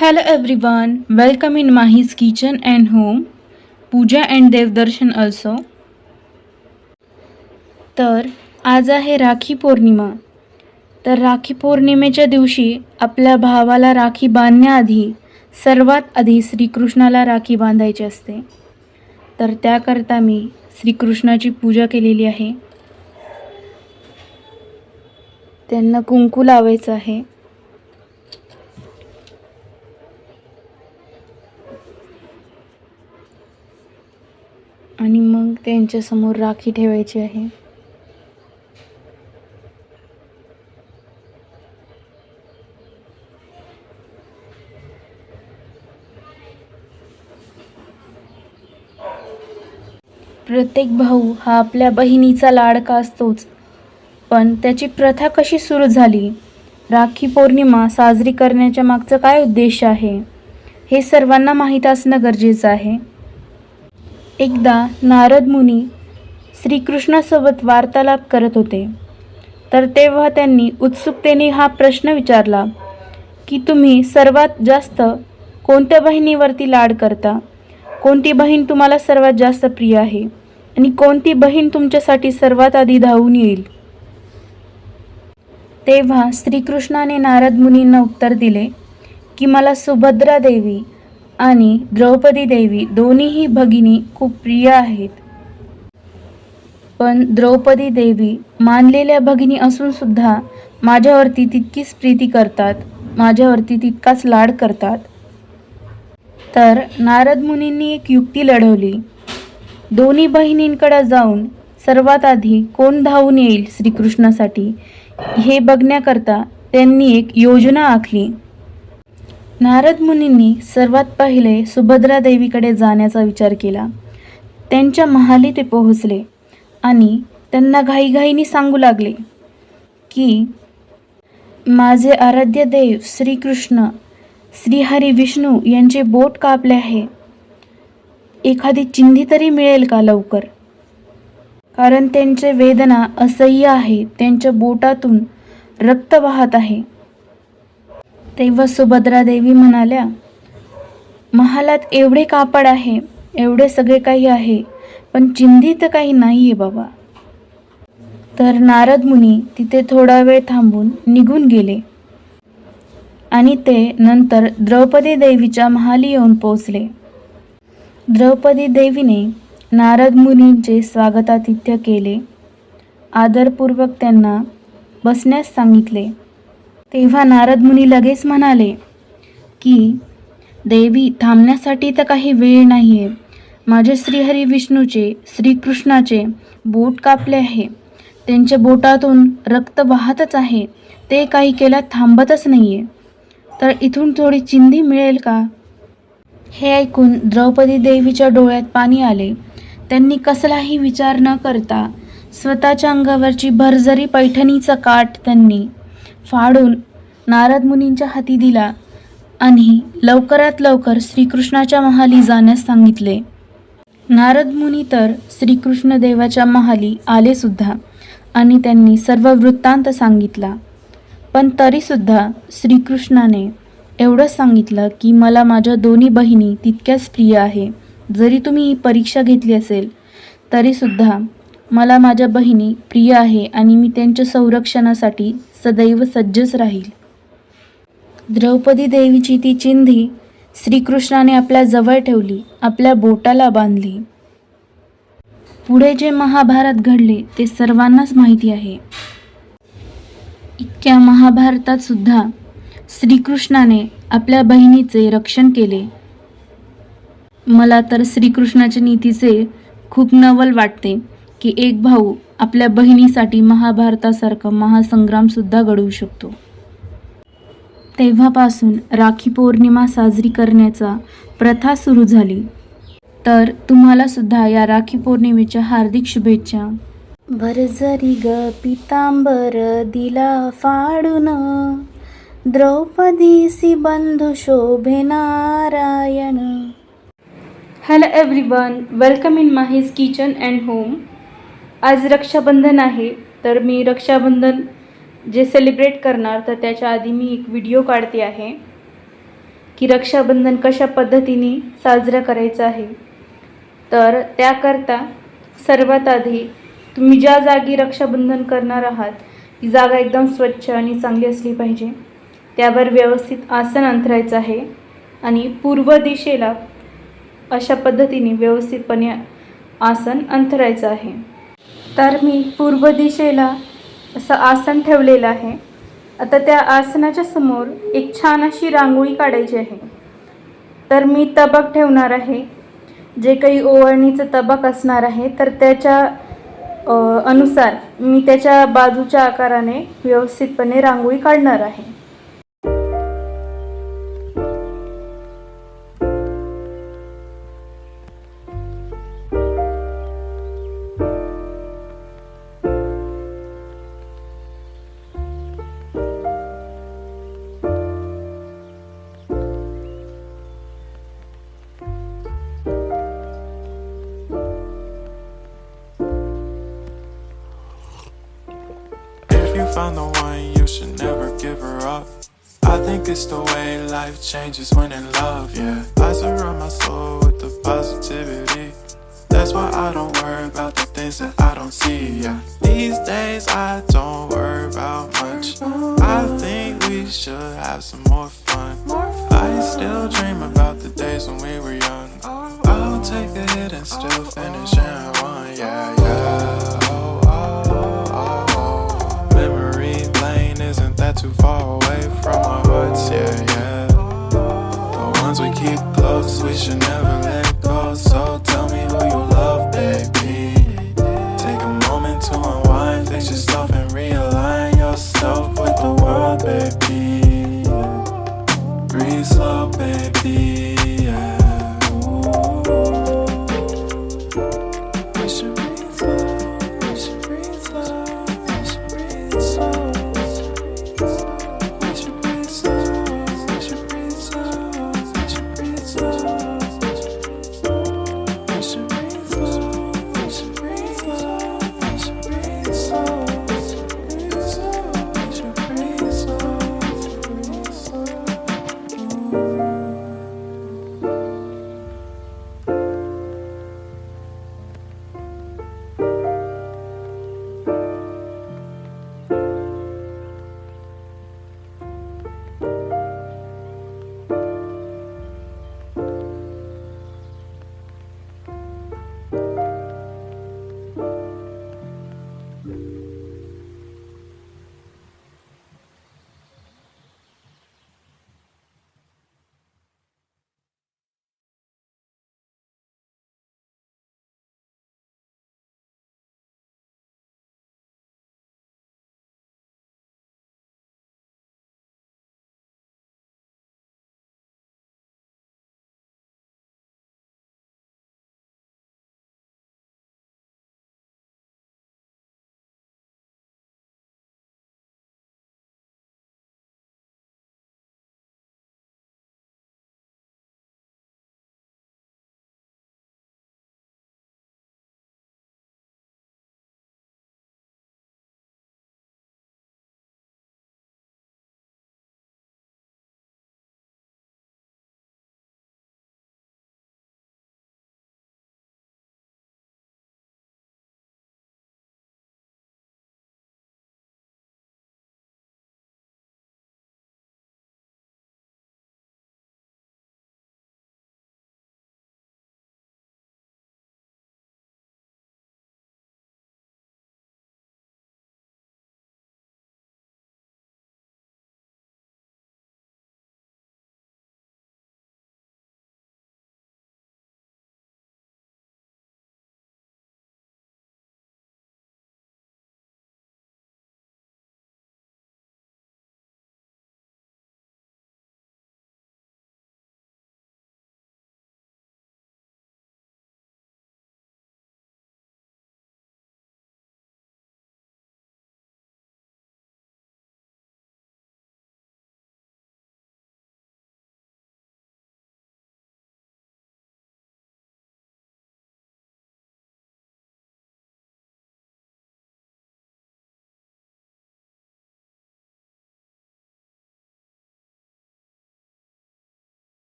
Hello everyone, welcome in Mahi's kitchen and home puja and देवदर्शन also तर आज आहे राखी पौर्णिमा. तर राखी पौर्णिमेच्या दिवशी आपल्या भावाला राखी बांधण्याआधी सर्वात आधी श्रीकृष्णाला राखी बांधायची असते. तर त्याकरता मी श्रीकृष्णाची पूजा केलेली आहे. त्यांना कुंकू लावायचं आहे. आणि मग त्यांच्यासमोर राखी ठेवायची आहे. प्रत्येक भाऊ हा आपल्या बहिणीचा लाडका असतोच पण त्याची प्रथा कशी सुरू झाली? राखी पौर्णिमा साजरी करण्याच्या मागचं काय उद्देश आहे? हे सर्वांना माहीत असणं गरजेचं आहे. एकदा नारद मुनी श्रीकृष्णासोबत वार्तालाप करत होते. तर तेव्हा त्यांनी उत्सुकतेने हा प्रश्न विचारला की तुम्ही सर्वात जास्त कोणत्या बहिणीवरती लाड करता? कोणती बहीण तुम्हाला सर्वात जास्त प्रिय आहे? आणि कोणती बहीण तुमच्यासाठी सर्वात आधी धावून येईल? तेव्हा श्रीकृष्णाने नारद मुनींना उत्तर दिले की मला सुभद्रा देवी आणि द्रौपदी देवी दोन्हीही भगिनी खूप प्रिय आहेत. पण द्रौपदी देवी मानलेल्या भगिनी असून सुद्धा माझ्यावरती तितकीच प्रीती करतात माझ्यावरती तितकाच लाड करतात. तर नारद मुनींनी एक युक्ती लढवली. दोन्ही बहिणींकडे जाऊन सर्वात आधी कोण धावून येईल श्रीकृष्णासाठी हे बघण्याकरता त्यांनी एक योजना आखली. नारद मुनींनी सर्वात पहिले सुभद्रा देवीकडे जाण्याचा विचार केला. त्यांच्या महाली ते पोहोचले आणि त्यांना घाईघाईने सांगू लागले की माझे आराध्य देव श्रीकृष्ण श्रीहरी विष्णू यांचे बोट कापले आहे. एखादी चिंधी तरी मिळेल का लवकर? कारण त्यांचे वेदना असह्य आहे. त्यांच्या बोटातून रक्त वाहत आहे. तेव्हा सुभद्रा देवी म्हणाल्या महालात एवढे कापड आहे एवढे सगळे काही आहे पण चिंधी तर काही नाही आहे बाबा. तर नारद मुनी तिथे थोडा वेळ थांबून निघून गेले. आणि ते नंतर द्रौपदी देवीच्या महाली येऊन पोचले द्रौपदी देवीने नारद मुनींचे स्वागतातिथ्य केले. आदरपूर्वक त्यांना बसण्यास सांगितले. तेव्हा नारद मुनी लगेच म्हणाले की देवी थांबण्यासाठी तर काही वेळ नाही आहे माझे श्रीहरी विष्णूचे श्रीकृष्णाचे बोट कापले आहे. त्यांच्या बोटातून रक्त वाहतच आहे. ते काही केल्या थांबतच नाही आहे तर इथून थोडी चिंधी मिळेल का? हे ऐकून द्रौपदी देवीच्या डोळ्यात पाणी आले. त्यांनी कसलाही विचार न करता स्वतःच्या अंगावरची भरजरी पैठणीचा काठ त्यांनी फाडून नारद मुनींच्या हाती दिला आणि लवकरात लवकर श्रीकृष्णाच्या महाली जाण्यास सांगितले. नारद मुनी तर श्रीकृष्ण देवाच्या महाली आले सुद्धा आणि त्यांनी सर्व वृत्तांत सांगितला. पण तरीसुद्धा श्रीकृष्णाने एवढंच सांगितलं की मला माझ्या दोन्ही बहिणी तितक्याच प्रिय आहे. जरी तुम्ही ही परीक्षा घेतली असेल तरीसुद्धा मला माझ्या बहिणी प्रिय आहे आणि मी त्यांच्या संरक्षणासाठी सदैव सज्जच राहील. द्रौपदी देवीची ती चिंधी श्रीकृष्णाने आपल्या जवळ ठेवली आपल्या बोटाला बांधली. पुढे जे महाभारत घडले ते सर्वांनाच माहिती आहे. इतक्या महाभारतात सुद्धा श्रीकृष्णाने आपल्या बहिणीचे रक्षण केले. मला तर श्रीकृष्णाच्या नीतीचे खूप नवल वाटते. की एक भाऊ आपल्या बहिणीसाठी महाभारतासारखं महासंग्रामसुद्धा घडवू शकतो. तेव्हापासून राखी पौर्णिमा साजरी करण्याचा प्रथा सुरू झाली. तर तुम्हाला सुद्धा या राखी पौर्णिमेच्या हार्दिक शुभेच्छा. भरजरी ग पितांबर दिला फाडून. द्रौपदीसी बंधू शोभे Narayan. Hello everyone welcome in Mahi's kitchen and home आज रक्षाबंधन आहे तर मी रक्षाबंधन जे सेलिब्रेट करणार तर त्याच्या आधी मी एक व्हिडिओ काढते आहे की रक्षाबंधन कशा पद्धतीने साजरं करायचं आहे. तर त्याकरता सर्वात आधी तुम्ही ज्या जागी रक्षाबंधन करणार आहात ती जागा एकदम स्वच्छ आणि चांगली असली पाहिजे. त्यावर व्यवस्थित आसन अंतरायचं आहे आणि पूर्व दिशेला अशा पद्धतीने व्यवस्थितपणे आसन अंतरायचं आहे. तर मी पूर्व दिशेला असं आसन ठेवलेलं आहे. आता त्या आसनाच्या समोर एक छान अशी रांगोळी काढायची आहे. तर मी तबक ठेवणार आहे. जे काही ओवळणीचं तबक असणार आहे तर त्याच्या अनुसार मी त्याच्या बाजूच्या आकाराने व्यवस्थितपणे रांगोळी काढणार आहे. Find the one, you should never give her up. I think it's the way life changes when in love, yeah. I surround my soul with the positivity. That's why I don't worry about the things that I don't see, yeah. These days I don't worry about much. I think we should have some more fun. I still dream about the days when we were young. I'll take a hit and still finish should never let go. So tell me who you love, baby. Take a moment to unwind, fix yourself and realign yourself with the world, baby. Breathe slow, baby.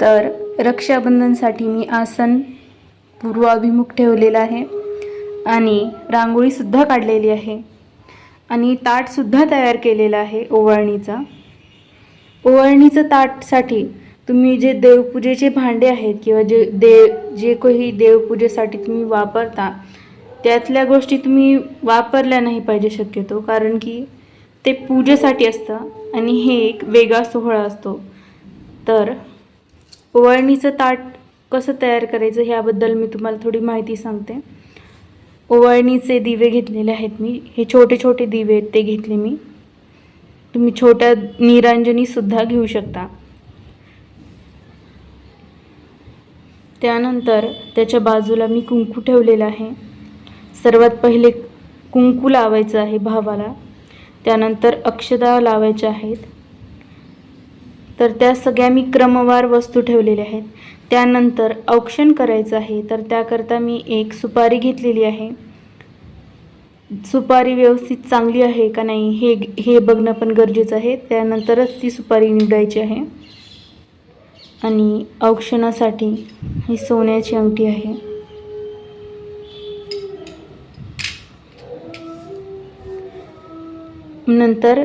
तर रक्षाबंधनसाठी मी आसन पूर्वाभिमुख ठेवलेलं आहे आणि रांगोळीसुद्धा काढलेली आहे. आणि ताटसुद्धा तयार केलेलं आहे ओवाळणीचा. ओवाळणीचं ताटसाठी तुम्ही जे देवपूजेचे भांडे आहेत किंवा जे देव जे काही देवपूजेसाठी तुम्ही वापरता त्यातल्या गोष्टी तुम्ही वापरल्या नाही पाहिजे शक्यतो कारण की ते पूजेसाठी असतं आणि हे एक वेगळा सोहळा असतो. तर ओवाळणीचं ताट कसं तयार करायचं ह्याबद्दल मी तुम्हाला थोडी माहिती सांगते. ओवाळणीचे दिवे घेतलेले आहेत मी. हे छोटे छोटे दिवे आहेत ते घेतले मी. तुम्ही छोट्या निरांजनीसुद्धा घेऊ शकता. त्यानंतर त्याच्या बाजूला मी कुंकू ठेवलेलं आहे. सर्वात पहिले कुंकू लावायचं आहे भावाला. त्यानंतर अक्षदा लावायच्या आहेत. तर त्या सगळ्या मी क्रमवार वस्तू ठेवलेल्या आहेत. त्यानंतर औक्षण करायचं आहे तर त्याकरता मी एक सुपारी घेतलेली आहे. सुपारी व्यवस्थित चांगली आहे का नाही हे हे बघणं पण गरजेचं आहे. त्यानंतरच ती सुपारी निवडायची आहे. आणि औक्षणासाठी ही सोन्याची अंगठी आहे. नंतर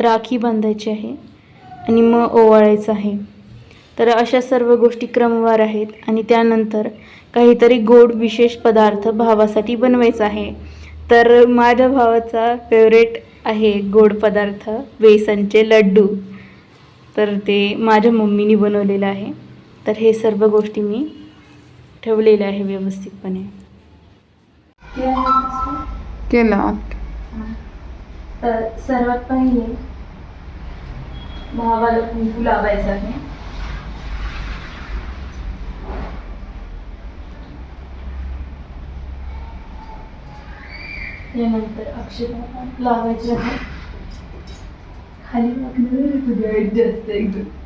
राखी बांधायची आहे. आणि मग ओवाळायचं आहे. तर अशा सर्व गोष्टी क्रमवार आहेत आणि त्यानंतर काहीतरी गोड विशेष पदार्थ भावासाठी बनवायचा आहे. तर माझ्या भावाचा फेवरेट आहे गोड पदार्थ बेसनचे लड्डू. तर ते माझ्या मम्मीनी बनवलेलं आहे. तर हे सर्व गोष्टी मी ठेवलेल्या आहे व्यवस्थितपणे. केला तर सर्वात पहिले भावाला कुंकू लावायचं आहे. यानंतर अक्षता लावायचे आहे. खाली वाकणं तुझ्या जास्त एकदम.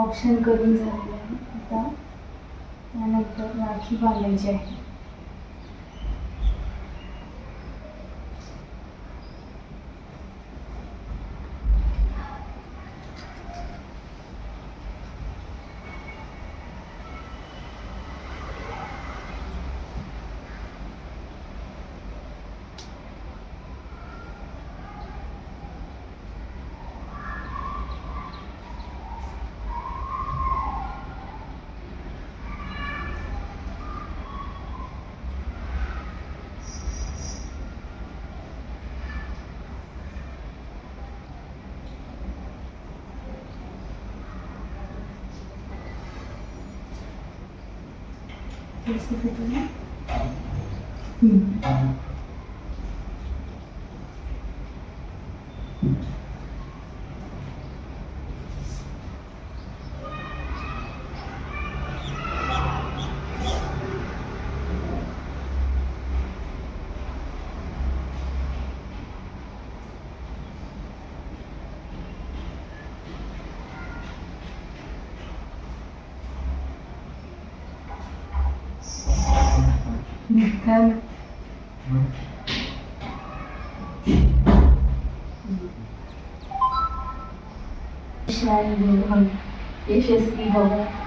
ऑप्शन करून झालेलं आहे. आता त्यानंतर राखी बांधायची आहे. うん。Hemen. Bir şeyler yiyelim. Yaşasın baba.